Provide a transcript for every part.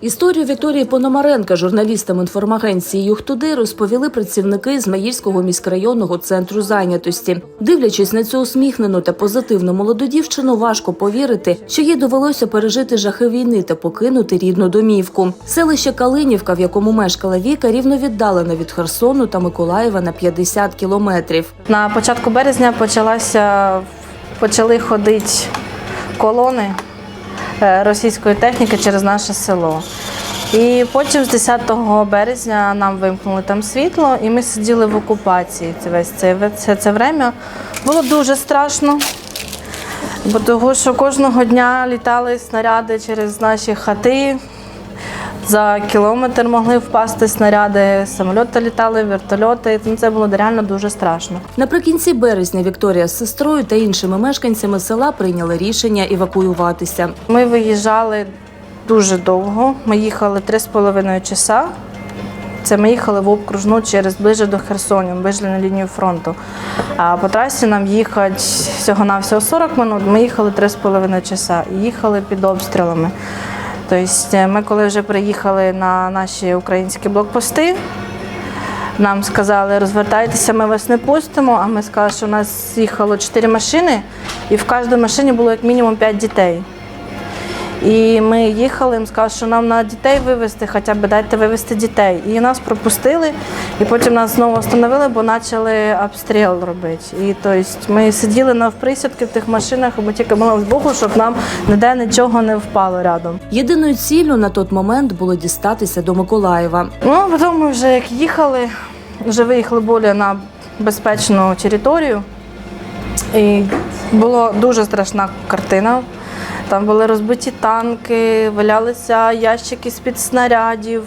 Історію Вікторії Пономаренка журналістам інформагенції «Юхтуди» розповіли працівники з Маїрського міськрайонного центру зайнятості. Дивлячись на цю усміхнену та позитивну молоду дівчину, важко повірити, що їй довелося пережити жахи війни та покинути рідну домівку. Селище Калинівка, в якому мешкала Віка, рівно віддалено від Херсону та Миколаєва на 50 кілометрів. На початку березня почалася, почали ходити колони російської техніки через наше село. І потім з 10 березня нам вимкнули там світло, і ми сиділи в окупації це весь це, це, це время. Було дуже страшно, бо того, що кожного дня літали снаряди через наші хати. За кілометр могли впасти снаряди, самольоти літали, вертольоти. Ну, Це було реально дуже страшно. Наприкінці березня Вікторія з сестрою та іншими мешканцями села прийняли рішення евакуюватися. Ми виїжджали дуже довго. Ми їхали 3,5 часа. Це ми їхали в окружну через ближче до Херсону, ближче на лінію фронту. А по трасі нам їхати всього-навсього 40 минут. Ми їхали 3,5 часа і їхали під обстрілами. Тобто, ми, коли вже приїхали на наші українські блокпости, нам сказали, розвертайтеся, ми вас не пустимо. А ми сказали, що у нас їхало 4 машини, і в кожній машині було як мінімум 5 дітей. І ми їхали, їм сказали, що нам на дітей вивезти, хоча б дайте вивезти дітей. І нас пропустили, і потім нас знову встановили, бо почали обстріл робити. І тобто, ми сиділи на присідки в тих машинах, бо тільки молились Богу, щоб нам ніде нічого не впало рядом. Єдиною ціллю на той момент було дістатися до Миколаєва. Ну, потім ми вже як їхали, вже виїхали більше на безпечну територію. І була дуже страшна картина. Там були розбиті танки, валялися ящики з-під снарядів,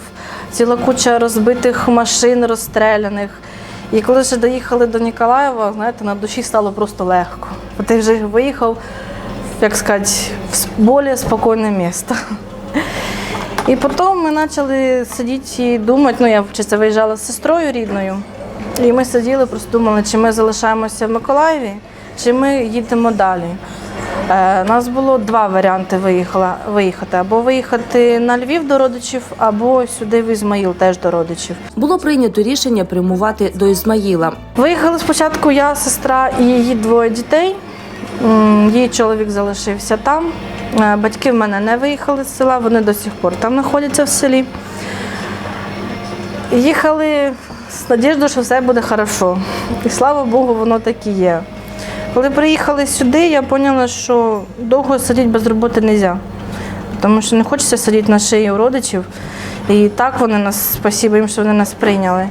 ціла куча розбитих машин розстріляних. І коли вже доїхали до Ніколаєва, знаєте, на душі стало просто легко. Ти вже виїхав, як сказати, в більш спокійне місце. І потім ми почали сидіти і думати, ну я вчиться виїжджала з сестрою рідною, і ми сиділи, просто думали, чи ми залишаємося в Миколаєві, чи ми їдемо далі. Е, У нас було два варіанти виїхала, виїхати: або виїхати на Львів до родичів, або сюди в Ізмаїл теж до родичів. Було прийнято рішення прямувати до Ізмаїла. Виїхали спочатку я, сестра і її двоє дітей. Її чоловік залишився там. Е, Батьки в мене не виїхали з села, вони до сих пор там знаходяться в селі. Їхали з надіждою, що все буде хорошо. І слава Богу, воно так і є. Коли приїхали сюди, я поняла, що довго сидіти без роботи не можна. Тому що не хочеться сидіти на шиї у родичів. І так вони нас, спасибо їм, що вони нас прийняли.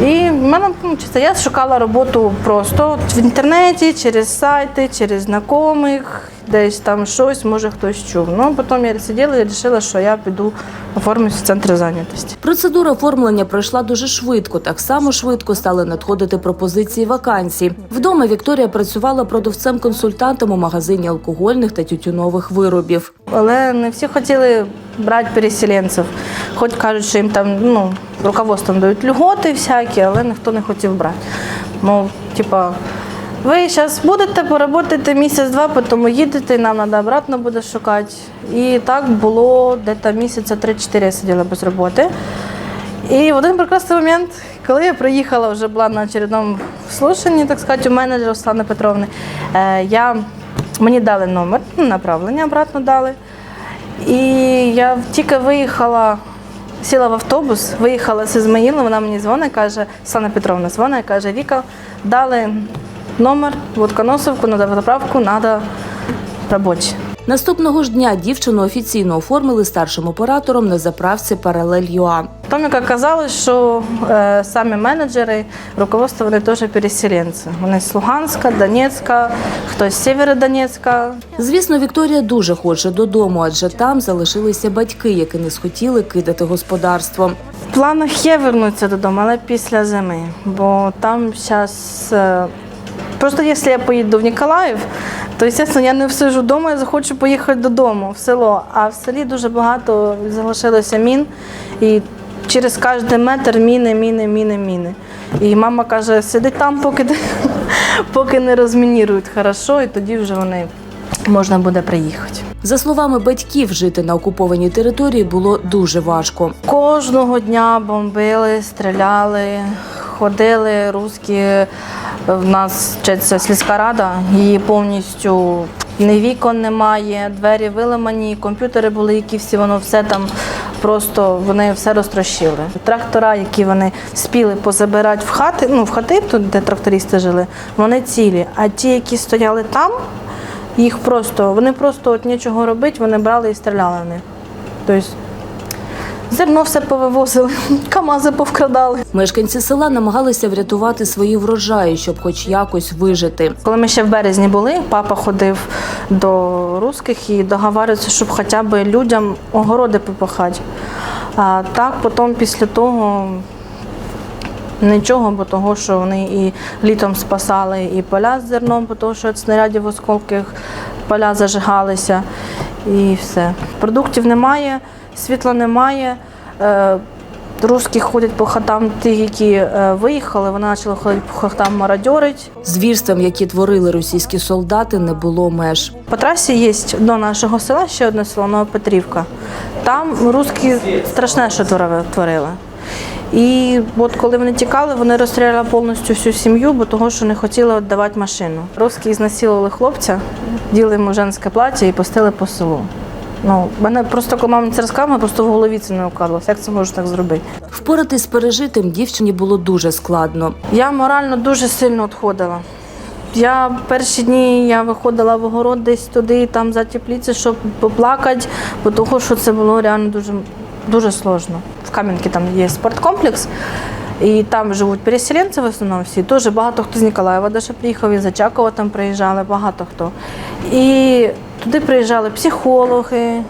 І в мене ну, чисто, я шукала роботу просто в інтернеті, через сайти, через знайомих, десь там щось, може хтось чув. Ну, потім я сиділа і вирішила, що я піду оформлюсь в центр зайнятості. Процедура оформлення пройшла дуже швидко. Так само швидко стали надходити пропозиції вакансій. Вдома Вікторія працювала продавцем-консультантом у магазині алкогольних та тютюнових виробів. Але не всі хотіли брати переселенців. Хоч кажуть, що їм там ну, руководством дають льготи всякі, але ніхто не хотів брати. Мов, типа, ви зараз будете поработати місяць-два, потім їдете, нам треба обратно буде шукати. І так було десь місяця 3-4 я сиділа без роботи. І в один прекрасний момент, коли я приїхала, вже була на очередному слушанні, так сказати, у менеджера Руслани Петровни, е, я, мені дали номер, ну, направлення обратно дали. І я тільки виїхала, сіла в автобус, виїхала з Ізмаїла, вона мені дзвонить, каже, Слана Петровна дзвонить, каже, Віка, дали номер, водконосовку, на заправку, треба робочі. Наступного ж дня дівчину офіційно оформили старшим оператором на заправці Паралель ЮА. Потім, як оказалось, що е, самі менеджери, руководство вони теж переселенці. Вони з Луганська, Донецька, хтось з Сєвєродонецька. Звісно, Вікторія дуже хоче додому, адже там залишилися батьки, які не схотіли кидати господарство. В планах є вернутися додому, але після зими, бо там зараз. Просто якщо я поїду в Ніколаїв, то звісно, я не всижу вдома, я захочу поїхати додому в село. А в селі дуже багато залишилося мін, і через кожен метр міни, міни, міни, міни. І мама каже, сиди там, поки, поки не розмінірують хорошо, і тоді вже вони можна буде приїхати. За словами батьків, жити на окупованій території було дуже важко. Кожного дня бомбили, стріляли, ходили русські. В нас вчиться сільська рада, її повністю ні вікон немає, двері виламані, комп'ютери були, які всі воно все там просто вони все розтрощили. Трактора, які вони спіли позабирати в хати, ну в хати, тут де трактористи жили, вони цілі. А ті, які стояли там, їх просто вони просто от нічого робити, вони брали і стріляли. Тобто Зерно все повивозили, камази повкрадали. Мешканці села намагалися врятувати свої врожаї, щоб хоч якось вижити. Коли ми ще в березні були, папа ходив до русських і договарювався, щоб хоча б людям огороди попахати. А так потім після того нічого, бо того, що вони і літом спасали і поля з зерном, бо того, що від снарядів осколків поля зажигалися і все. Продуктів немає, світла немає. Е, Русські ходять по хатам, ті, які е, виїхали, вони почали ходити по хатам мародьорить. Звірствам, які творили російські солдати, не було меж. По трасі є до нашого села ще одне село Новопетрівка. Там русські страшне, що творили- творили. І от коли вони тікали, вони розстріляли повністю всю сім'ю, бо того, що не хотіли віддавати машину. Русські знасилували хлопця, діли йому женське плаття і пустили по селу. Ну, мене просто коли мама це розказала, мене просто в голові це не укладалося. Як це можна так зробити? Впоратись з пережитим дівчині було дуже складно. Я морально дуже сильно відходила. Я перші дні я виходила в огород десь туди, там за тепліці, щоб поплакати, бо того, що це було реально дуже, дуже сложно. В Кам'янці там є спорткомплекс, і там живуть переселенці в основному всі. Теж багато хто з Ніколаєва даже приїхав, із Очакова там приїжджали, багато хто. І туди приїжджали психологи,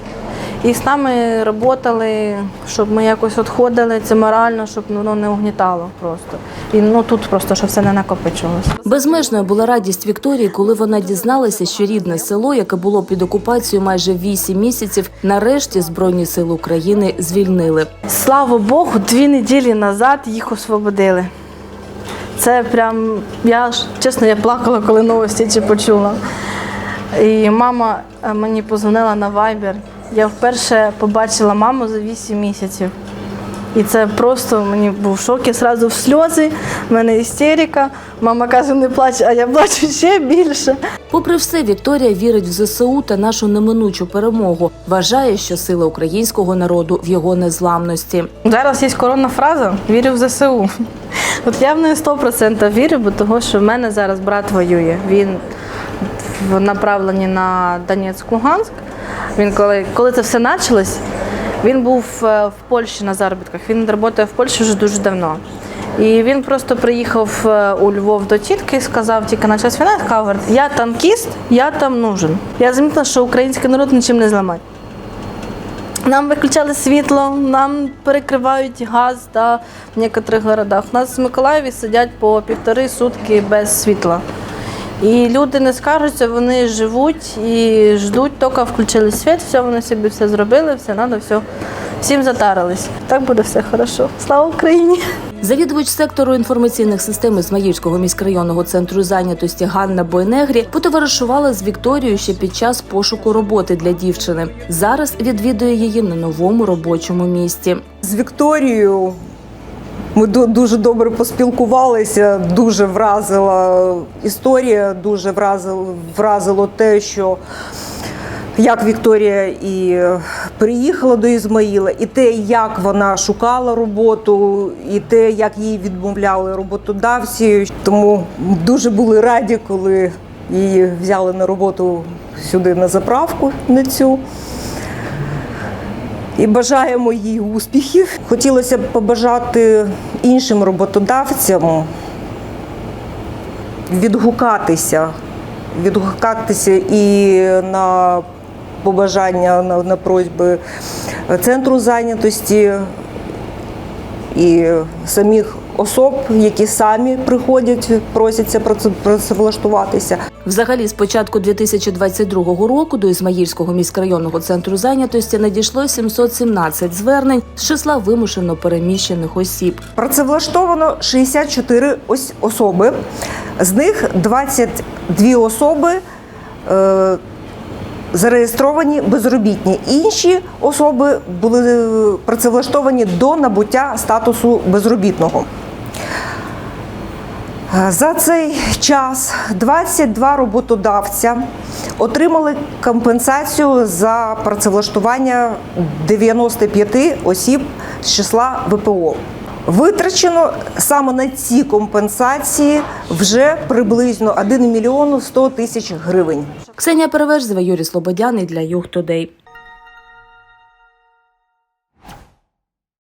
і з нами працювали, щоб ми якось відходили, це морально, щоб ну, воно не угнітало просто. І ну тут просто щоб все не накопичувалося. Безмежною була радість Вікторії, коли вона дізналася, що рідне село, яке було під окупацією майже вісім місяців, нарешті Збройні сили України звільнили. Слава Богу, дві неділі назад їх освободили. Це прям, я чесно, я плакала, коли новості ці почула. І мама е, мені позвонила на Viber. Я вперше побачила маму за 8 місяців. І це просто мені був шок, я одразу в сльози, в мене істерика. Мама каже, не плач, а я плачу ще більше. Попри все, Вікторія вірить в ЗСУ та нашу неминучу перемогу. Вважає, що сила українського народу в його незламності. Зараз є коронна фраза Вірю в ЗСУ. От я в неї 100% вірю, бо того, що в мене зараз брат воює. Він в направленні на Донецьк Луганськ. Він коли, коли це все почалось, він був е, в Польщі на заробітках. Він працює в Польщі вже дуже давно. І він просто приїхав е, у Львов до тітки і сказав, тільки на час війни, сказав, я танкіст, я там нужен. Я замітила, що український народ нічим не зламає. Нам виключали світло, нам перекривають газ та в деяких городах. У нас в Миколаєві сидять по півтори сутки без світла. І люди не скаржаться, вони живуть і ждуть, тільки включили світ, все, вони собі все зробили, все треба, все. Всім затарились. Так буде все хорошо. Слава Україні! Завідувач сектору інформаційних систем Ізмаїльського міськрайонного центру зайнятості Ганна Бойнегрі потоваришувала з Вікторією ще під час пошуку роботи для дівчини. Зараз відвідує її на новому робочому місці. З Вікторією ми ду- дуже добре поспілкувалися, дуже вразила історія, дуже вразило, вразило те, що як Вікторія і приїхала до Ізмаїла, і те, як вона шукала роботу, і те, як їй відмовляли роботодавці. Тому дуже були раді, коли її взяли на роботу сюди на заправку на цю і бажаємо їй успіхів. Хотілося б побажати іншим роботодавцям відгукатися, відгукатися і на побажання, на, на просьби центру зайнятості і самих особ, які самі приходять, просяться праце- працевлаштуватися. Взагалі, з початку 2022 року до Ізмаїльського міськрайонного центру зайнятості надійшло 717 звернень з числа вимушено переміщених осіб. Працевлаштовано 64 ось особи. З них 22 особи е, зареєстровані безробітні. Інші особи були е, працевлаштовані до набуття статусу безробітного. Е, За цей час 22 роботодавця отримали компенсацію за працевлаштування 95 осіб з числа ВПО. Витрачено саме на ці компенсації вже приблизно 1 мільйон 100 тисяч гривень. Ксенія Переверзева, Юрій Слободяний для Юг Тудей.